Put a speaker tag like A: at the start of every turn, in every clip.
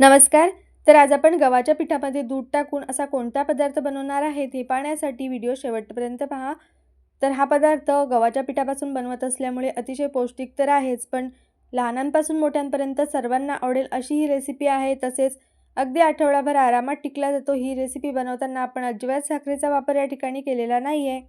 A: नमस्कार. तर आज आपण गव्हाच्या पिठामध्ये दूध टाकून असा कोणता पदार्थ बनवणार आहेत हे पाहण्यासाठी व्हिडिओ शेवटपर्यंत पहा. तर हा पदार्थ गव्हाच्या पिठापासून बनवत असल्यामुळे अतिशय पौष्टिक तर आहेच पण लहानांपासून मोठ्यांपर्यंत सर्वांना आवडेल अशी ही रेसिपी आहे. तसेच अगदी आठवडाभर आरामात टिकला जातो ही रेसिपी बनवताना आपण अजिबात साखरेचा वापर या ठिकाणी केलेला नाही आहे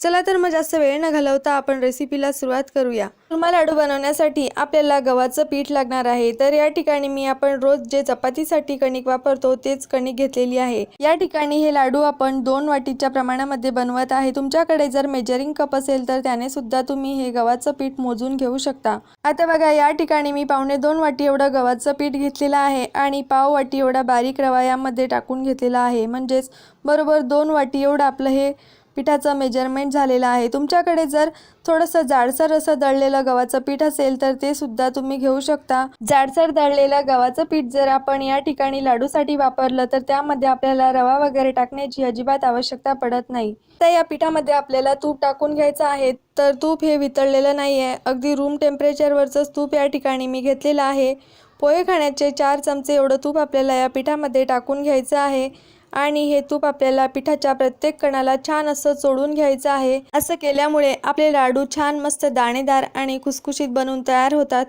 A: चला तर मग जास्त वेळ न घालवता आपण रेसिपीला सुरुवात करूया. रुमाल लाडू बनवण्यासाठी आपल्याला गव्हाचं पीठ लागणार आहे. तर या ठिकाणी मी आपण रोज जे चपातीसाठी कणिक वापरतो तेच कणिक घेतलेली आहे. या ठिकाणी हे लाडू आपण दोन वाटीच्या प्रमाणामध्ये बनवत आहे. तुमच्याकडे जर मेजरिंग कप असेल तर त्याने सुद्धा तुम्ही हे गव्हाचं पीठ मोजून घेऊ शकता. आता बघा या ठिकाणी मी पावणे दोन वाटी एवढं गव्हाचं पीठ घेतलेलं आहे आणि पाव वाटी एवढा बारीक रवा यामध्ये टाकून घेतलेला आहे. म्हणजेच बरोबर दोन वाटी एवढं आपलं हे पिठाचं मेजरमेंट झालेलं आहे. तुमच्याकडे जर थोडंसं जाडसर असं दळलेलं गव्हाचं पीठ असेल तर ते सुद्धा तुम्ही घेऊ शकता. जाडसर दळलेलं गव्हाचं पीठ जर आपण या ठिकाणी लाडूसाठी वापरलं तर त्यामध्ये आपल्याला रवा वगैरे टाकण्याची अजिबात आवश्यकता पडत नाही. तर या पिठामध्ये आपल्याला तूप टाकून घ्यायचं आहे. तर तूप हे वितळलेलं नाही आहे अगदी रूम टेम्परेचरवरचंच तूप या ठिकाणी मी घेतलेलं आहे. पोहे खाण्याचे चार चमचे एवढं तूप आपल्याला या पिठामध्ये टाकून घ्यायचं आहे. आणि हे तूप आपल्याला पिठाच्या प्रत्येक कणाला छान असं चोडून घ्यायचं आहे. असं केल्यामुळे आपले लाडू छान मस्त दाणेदार आणि खुसखुशीत बनून तयार होतात.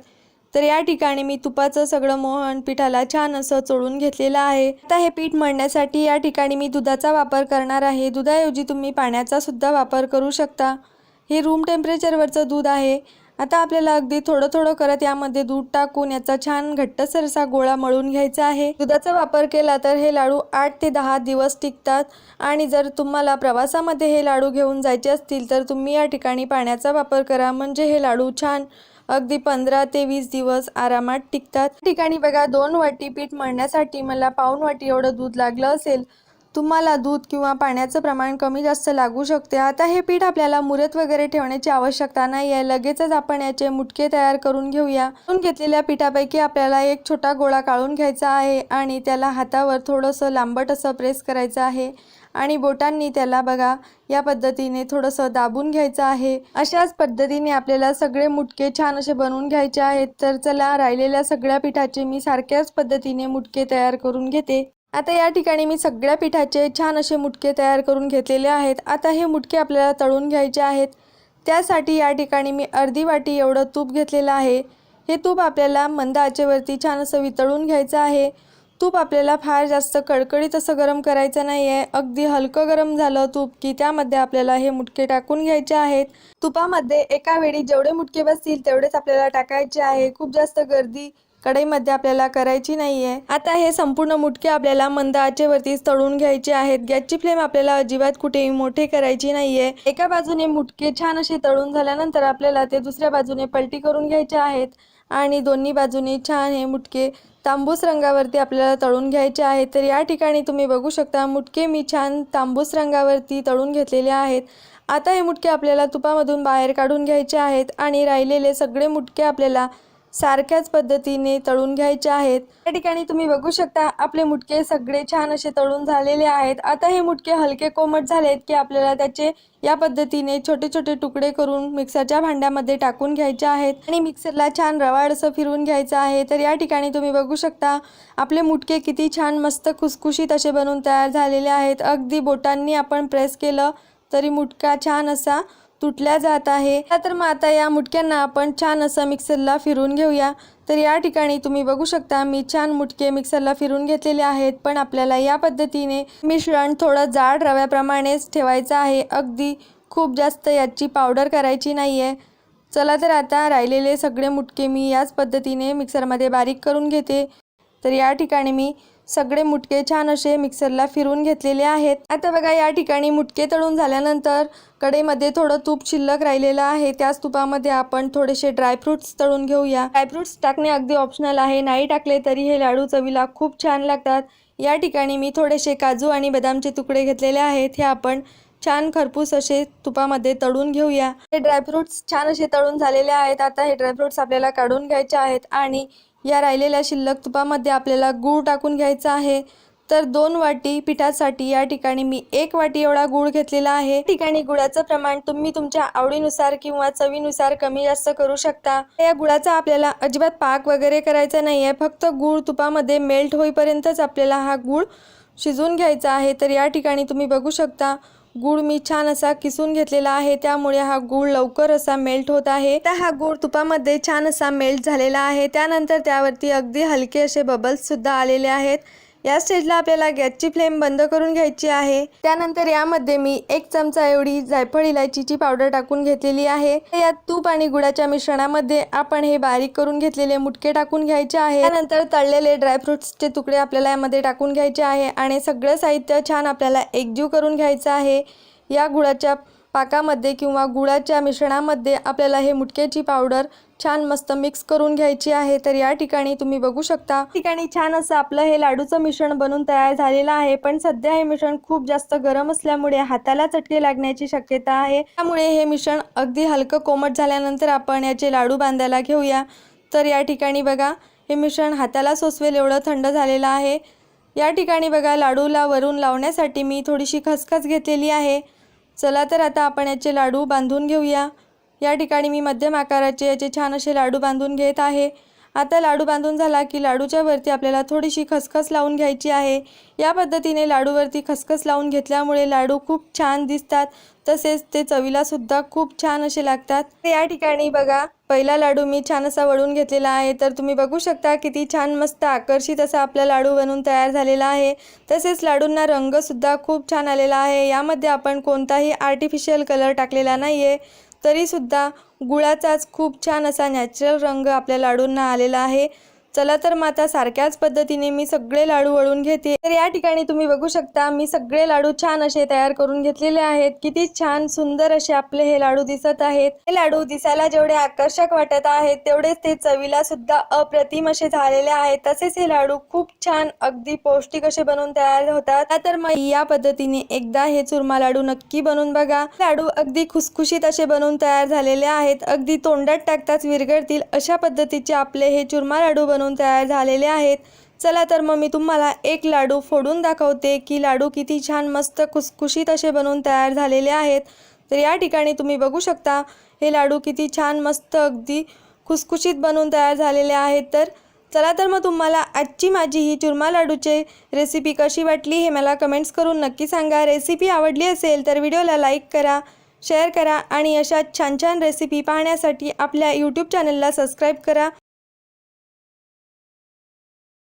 A: तर या ठिकाणी मी तुपाचं सगळं मोहन पिठाला छान असं चोळून घेतलेलं आहे. आता हे पीठ मळण्यासाठी या ठिकाणी मी दुधाचा वापर करणार आहे. दुधाऐवजी तुम्ही पाण्याचा सुद्धा वापर करू शकता. हे रूम टेम्परेचरवरचं दूध आहे. आता आपल्याला अगदी थोडं थोडं करत यामध्ये दूध टाकून याचा छान घट्टसरसा गोळा मळून घ्यायचा आहे. दुधाचा वापर केला तर हे लाडू आठ ते दहा दिवस टिकतात. आणि जर तुम्हाला प्रवासामध्ये हे लाडू घेऊन जायचे असतील तर तुम्ही या ठिकाणी पाण्याचा वापर करा. म्हणजे हे लाडू छान अगदी पंधरा ते वीस दिवस आरामात टिकतात. ठिकाणी बघा दोन वाटी पीठ मळण्यासाठी मला पाऊन वाटी एवढं दूध लागलं असेल. तुम्हाला दूध किंवा पाण्याचं प्रमाण कमी जास्त लागू शकते. आता हे पीठ आपल्याला मुरत वगैरे ठेवण्याची आवश्यकता नाही आहे लगेचच आपण याचे मुटके तयार करून घेऊया. करून घेतलेल्या पिठापैकी आपल्याला एक छोटा गोळा काढून घ्यायचा आहे आणि त्याला हातावर थोडंसं लांबट असं प्रेस करायचं आहे. आणि बोटांनी त्याला बघा या पद्धतीने थोडंसं दाबून घ्यायचं आहे. अशाच पद्धतीने आपल्याला सगळे मुटके छान असे बनवून घ्यायचे आहेत. तर चला राहिलेल्या सगळ्या पिठाचे मी सारख्याच पद्धतीने मुटके तयार करून घेते. आता या ठिकाणी मी सगळ्या पिठाचे छान असे मुटके तयार करून घेतलेले आहेत. आता हे मुटके आपल्याला तळून घ्यायचे आहेत. त्यासाठी या ठिकाणी मी अर्धी वाटी एवढं तूप घेतलेलं आहे. हे तूप आपल्याला मंद आचेवरती छान असं वितळून घ्यायचं आहे. तूप आपल्याला फार जास्त कडकडीत असं गरम करायचं नाही आहे अगदी हलकं गरम झालं तूप की त्यामध्ये आपल्याला हे मुटके टाकून घ्यायचे आहेत. तुपामध्ये एका वेळी जेवढे मुटके बसतील तेवढेच आपल्याला टाकायचे आहे. खूप जास्त गर्दी कढईमध्ये आपल्याला करायची नाही आहे आता हे संपूर्ण मुटके आपल्याला मंद आचेवरतीच तळून घ्यायचे आहेत. गॅसची फ्लेम आपल्याला अजिबात कुठेही मोठे करायची नाही आहे एका बाजूने मुटके छान असे तळून झाल्यानंतर आपल्याला ते दुसऱ्या बाजूने पलटी करून घ्यायचे आहेत. आणि दोन्ही बाजूने छान हे मुटके तांबूस रंगावरती आपल्याला तळून घ्यायचे आहेत. तर या ठिकाणी तुम्ही बघू शकता मुटके मी छान तांबूस रंगावरती तळून घेतलेले आहेत. आता हे मुटके आपल्याला तुपामधून बाहेर काढून घ्यायचे आहेत. आणि राहिलेले सगळे मुटके आपल्याला सारख्याच पद्धतीने तळून घ्यायचे आहेत. या ठिकाणी तुम्ही बघू शकता आपले मुटके सगळे छान असे तळून झालेले आहेत. आता हे मुटके हलके कोमट झालेत की आपल्याला त्याचे या पद्धतीने छोटे छोटे तुकडे करून मिक्सरच्या भांड्यामध्ये टाकून घ्यायचे आहेत. आणि मिक्सरला छान रवाड असं फिरवून घ्यायचं आहे. तर या ठिकाणी तुम्ही बघू शकता आपले मुटके किती छान मस्त खुसखुशीत असे बनवून तयार झालेले आहेत. अगदी बोटांनी आपण प्रेस केलं तरी मुटका छान असा तुटल्या जात आहे. तर मग आता या मुटक्यांना आपण छान असं मिक्सरला फिरून घेऊया. तर या ठिकाणी तुम्ही बघू शकता मी छान मुटके मिक्सरला फिरून घेतलेले आहेत. पण आपल्याला या पद्धतीने मिश्रण थोडं जाड रव्याप्रमाणेच ठेवायचं आहे. अगदी खूप जास्त याची पावडर करायची नाही आहे चला तर आता राहिलेले सगळे मुटके मी याच पद्धतीने मिक्सरमध्ये बारीक करून घेते. तर या ठिकाणी मी सगळे मुटके छान असे मिक्सरला फिरून घेतलेले आहेत. आता बघा या ठिकाणी मुटके तळून झाल्यानंतर कडेमध्ये थोडं तूप शिल्लक राहिलेलं आहे. त्याच तुपामध्ये आपण थोडेसे ड्रायफ्रुट्स तळून घेऊया. ड्रायफ्रुट्स टाकणे अगदी ऑप्शनल आहे. नाही टाकले तरी हे लाडू चवीला खूप छान लागतात. या ठिकाणी मी थोडेसे काजू आणि बदामचे तुकडे घेतलेले आहेत. हे आपण छान खरपूस असे तुपामध्ये तळून घेऊया. हे ड्रायफ्रुट्स छान असे तळून झालेले आहेत. आता हे ड्रायफ्रुट्स आपल्याला काढून घ्यायचे आहेत आणि या राहिलेल्या शिल्लक तुपामध्ये आपल्याला गूळ टाकून घ्यायचा आहे. तर दोन वाटी पिठासाठी या ठिकाणी मी एक वाटी एवढा गूळ घेतलेला आहे. ठिकाणी गुळाचं प्रमाण तुम्ही तुमच्या आवडीनुसार किंवा चवीनुसार कमी जास्त करू शकता. या गुळाचा आपल्याला अजिबात पाक वगैरे करायचा नाही आहे फक्त गूळ तुपामध्ये मेल्ट होईपर्यंतच आपल्याला हा गूळ शिजवून घ्यायचा आहे. तर या ठिकाणी तुम्ही बघू शकता गूळ मी छान असा किसून घेतलेला आहे. त्यामुळे हा गूळ लवकर असा मेल्ट होत आहे. तर हा गूळ तुपामध्ये छान असा मेल्ट झालेला आहे. त्यानंतर त्यावरती अगदी हलके असे बबल्स सुद्धा आलेले आहेत. या स्टेजला आपल्याला गॅसची फ्लेम बंद करून घ्यायची आहे. त्यानंतर यामध्ये मी एक चमचा एवढी जायफळ इलायचीची पावडर टाकून घेतलेली आहे. या तूप आणि गुळाच्या मिश्रणामध्ये आपण हे बारीक करून घेतलेले मुटके टाकून घ्यायचे आहे. त्यानंतर तळलेले ड्रायफ्रुट्सचे तुकडे आपल्याला यामध्ये टाकून घ्यायचे आहे आणि सगळं साहित्य छान आपल्याला एकजीव करून घ्यायचं आहे. या गुळाच्या पाकामध्ये किंवा गुळाच्या मिश्रणामध्ये आपल्याला हे मुटक्याची पावडर छान मस्त मिक्स करून घ्यायची आहे तर या ठिकाणी तुम्ही बघू शकता. ठिकाणी छान असं आपलं हे लाडूचं मिश्रण बनून तयार झालेलं आहे पण सध्या हे मिश्रण खूप जास्त गरम असल्यामुळे हाताला चटके लागण्याची शक्यता आहे. त्यामुळे हे मिश्रण अगदी हलकं कोमट झाल्यानंतर आपण याचे लाडू बांधायला घेऊया. तर या ठिकाणी बघा हे मिश्रण हाताला सोसवेल एवढं थंड झालेलं आहे. या ठिकाणी बघा लाडूला वरून लावण्यासाठी मी थोडीशी खसखस घेतलेली आहे. चला तर आता आपण याचे लाडू बांधून घेऊया. या ठिकाणी मी मध्यम आकाराचे याचे छान असे लाडू बांधून घेत आहे. आता लाडू बांधून झाला की लाडूच्या वरती आपल्याला थोडीशी खसखस लावून घ्यायची आहे. या पद्धतीने लाडूवरती खसखस लावून घेतल्यामुळे लाडू खूप छान दिसतात. तसेच ते चवीला सुद्धा खूप छान असे लागतात. या ठिकाणी बघा पहिला लाडू मी छान असा वळून घेतलेला आहे. तर तुम्ही बघू शकता किती छान मस्त आकर्षित असा आपला लाडू बनवून तयार झालेला आहे. तसेच लाडूंना रंगसुद्धा खूप छान आलेला आहे. यामध्ये आपण कोणताही आर्टिफिशियल कलर टाकलेला नाही आहे तरीसुद्धा गुळाचाच खूप छान असा नॅचरल रंग आपल्या लाडूंना आलेला आहे. चला तर मग आता सारख्याच पद्धतीने मी सगळे लाडू वळून घेते. तर या ठिकाणी तुम्ही बघू शकता मी सगळे लाडू छान असे तयार करून घेतलेले आहेत. किती छान सुंदर असे आपले हे लाडू दिसत आहेत. हे लाडू दिसायला जेवढे आकर्षक वाटत आहेत तेवढेच ते चवीला सुद्धा अप्रतिम असे झालेले आहेत. तसेच हे लाडू खूप छान अगदी पौष्टिक असे बनवून तयार होतात. तर मग या पद्धतीने एकदा हे चुरमा लाडू नक्की बनवून बघा. लाडू अगदी खुसखुशीत असे बनवून तयार झालेले आहेत. अगदी तोंडात टाकताच विरघळतील अशा पद्धतीचे आपले हे चुरमा लाडू बनवून बनवून तयार झालेले आहेत. चला तर मग मी तुम्हाला एक लाडू फोडून दाखवते. की लाडू किती छान मस्त खुसखुशीत असे बनवून तयार झालेले आहेत. तर या ठिकाणी तुम्ही बघू शकता हे लाडू किती छान मस्त अगदी खुसखुशीत बनवून तयार झालेले आहेत. तर चला तर मग तुम्हाला आजची माझी ही चुरमा लाडूचे रेसिपी कशी वाटली हे मला कमेंट्स करून नक्की सांगा. रेसिपी आवडली असेल तर व्हिडिओला लाईक करा शेअर करा आणि अशा छान छान रेसिपी पाहण्यासाठी आपल्या यूट्यूब चॅनलला सबस्क्राईब करा.